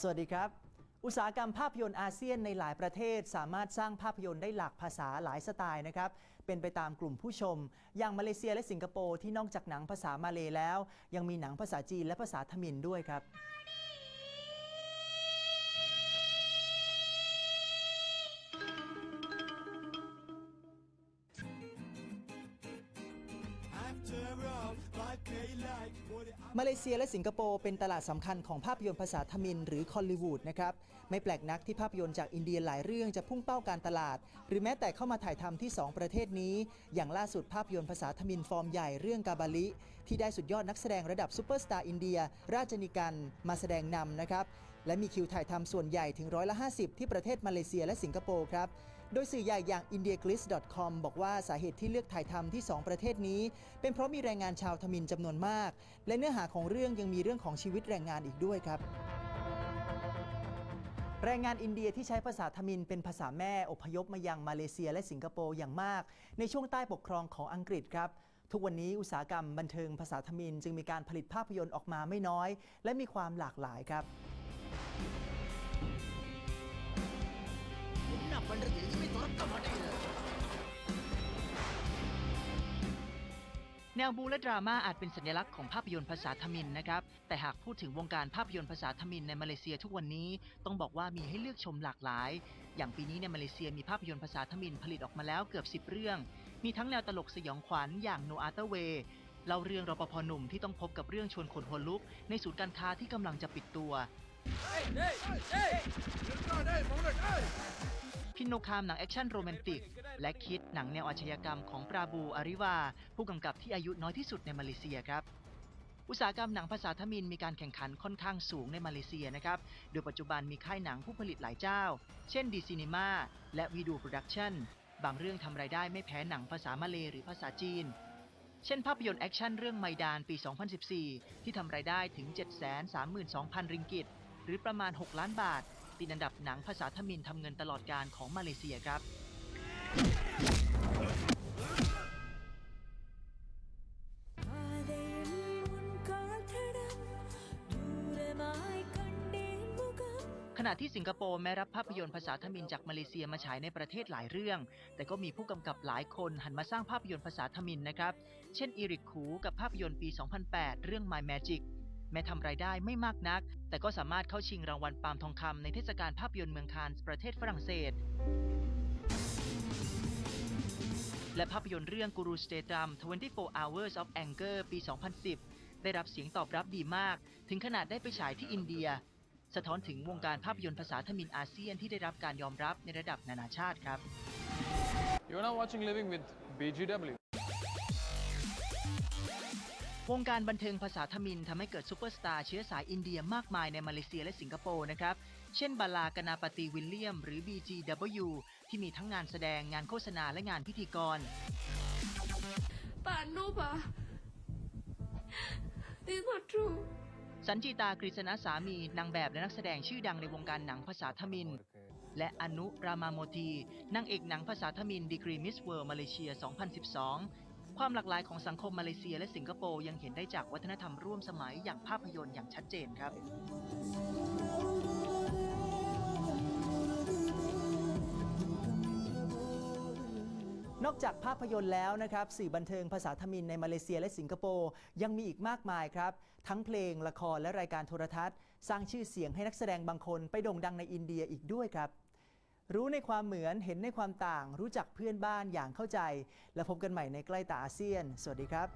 สวัสดีครับ อุตสาหกรรมภาพยนตร์อาเซียนในหลายประเทศ สามารถสร้างภาพยนตร์ได้หลากภาษาหลายสไตล์นะครับ เป็นไปตามกลุ่มผู้ชม อย่างมาเลเซียและสิงคโปร์ที่นอกจากหนังภาษามาเลแล้ว ยังมีหนังภาษาจีนและภาษาทมิฬด้วยครับ มาเลเซียและสิงคโปร์เป็นตลาดสำคัญของภาพยนตร์ภาษาทมิฬหรือคอลลีวูดนะครับไม่แปลกนักที่ภาพยนตร์จากอินเดียหลายเรื่องจะพุ่งเป้าการตลาด หรือแม้แต่เข้ามาถ่ายทำที่ 2 ประเทศนี้ อย่างล่าสุดภาพยนตร์ภาษาทมิฬฟอร์มใหญ่เรื่องกาบาลิ ที่ได้สุดยอดนักแสดงระดับซูเปอร์สตาร์อินเดีย ราชนิกันมาแสดงนำนะครับและมีคิวถ่ายทำส่วนใหญ่ถึงร้อยละ50 ที่ประเทศมาเลเซียและสิงคโปร์ครับ โดยสื่อใหญ่อย่าง indiaglis.com บอกว่าสาเหตุที่เลือกถ่ายทำที่ 2 ประเทศนี้ เป็นเพราะมีแรงงานชาวทมิฬจำนวนมาก และเนื้อหาของเรื่องยังมีเรื่องของชีวิตแรงงานอีกด้วยครับแรงงานอินเดียที่ใช้ภาษาทมิฬเป็นภาษาแม่อพยพมายังมาเลเซียและสิงคโปร์อย่างมาก ในช่วงใต้ปกครองของอังกฤษครับ ทุกวันนี้อุตสาหกรรมบันเทิงภาษาทมิฬจึงมีการผลิตภาพยนตร์ออกมาไม่น้อย และมีความหลากหลายครับ แนวบูและดราม่าอาจเป็นสัญลักษณ์ของภาพยนตร์ภาษาทมิฬนะครับ แต่หากพูดถึงวงการภาพยนตร์ภาษาทมิฬในมาเลเซียทุกวันนี้ ต้องบอกว่ามีให้เลือกชมหลากหลาย อย่างปีนี้ในมาเลเซียมีภาพยนตร์ภาษาทมิฬผลิตออกมาแล้วเกือบ 10 เรื่อง มีทั้งแนวตลกสยองขวัญอย่าง No Other Way เล่าเรื่องรปภหนุ่มที่ต้องพบกับเรื่องชวนขนหัวลุก ในศูนย์การค้าที่กำลังจะปิดตัว พินโนคามหนังแอคชั่นโรแมนติก และคิดหนังแนวอาชญากรรมของปราบูอาริวา ผู้กำกับที่อายุน้อยที่สุดในมาเลเซียครับอุตสาหกรรมหนังภาษาทมิฬมีการแข่งขันค่อนข้างสูงในมาเลเซียนะครับ โดยปัจจุบันมีค่ายหนังผู้ผลิตหลายเจ้า เช่นดีซีนีมาและวีดูโปรดักชั่น บางเรื่องทำรายได้ไม่แพ้หนังภาษามาเลหรือภาษาจีน เช่นภาพยนตร์แอคชั่นเรื่องไมดานปี 2014 ที่ทำรายได้ถึง 732,000 ริงกิต หรือประมาณ 6 ล้านบาท ติดอันดับหนังภาษาทมินทำเงินตลอดการของมาเลเซียครับ ขณะที่สิงคโปร์แม้รับภาพยนตร์ภาษาทมินจากมาเลเซียมาฉายในประเทศหลายเรื่อง แต่ก็มีผู้กำกับหลายคนหันมาสร้างภาพยนตร์ภาษาทมินนะครับ เช่นอีริกขูกับภาพยนตร์ปี 2008 เรื่อง My Magic แม้ทำรายได้ไม่มากนัก แต่ก็สามารถเข้าชิงรางวัลปาล์มทองคำในเทศกาลภาพยนตร์เมืองคานส์ประเทศฝรั่งเศส และภาพยนตร์เรื่อง Guru Stay Drum 24 Hours of Anger ปี 2010 ได้รับเสียงตอบรับดีมาก ถึงขนาดได้ไปฉายที่อินเดีย สะท้อนถึงวงการภาพยนตร์ภาษาทมิฬอาเซียนที่ได้รับการยอมรับในระดับนานาชาติครับ You're now watching Living with BGW. วงการบันเทิงภาษาทมิฬทำให้เกิดซูเปอร์สตาร์เชื้อสายอินเดียมากมายในมาเลเซียและสิงคโปร์นะครับ เช่นบาลากนาปฏิวิลเลียม หรือ BGW ที่มีทั้งงานแสดงงานโฆษณาและงานพิธีกร Pak no Pak This is not true สันจิตากฤษณสามีนางแบบและนักแสดงชื่อดังในวงการหนังภาษาทมิฬและอนุรามาโมทีนางเอกหนังภาษาทมิฬดีกรีมิสเวิร์มาเลเซีย 2012 ความหลากหลายของสังคมมาเลเซียและสิงคโปร์ยังเห็นได้จากวัฒนธรรมร่วมสมัยอย่างภาพยนตร์อย่างชัดเจนครับนอกจากภาพยนตร์แล้วนะครับสื่อบันเทิงภาษาทมิฬในมาเลเซียและสิงคโปร์ยังมีอีกมากมายครับ ทั้งเพลงละครและรายการโทรทัศน์ สร้างชื่อเสียงให้นักแสดงบางคนไปโด่งดังในอินเดียอีกด้วยครับ รู้ในความเหมือนเห็นในความต่าง รู้จักเพื่อนบ้านอย่างเข้าใจ และพบกันใหม่ในใกล้ตาอาเซียน สวัสดีครับ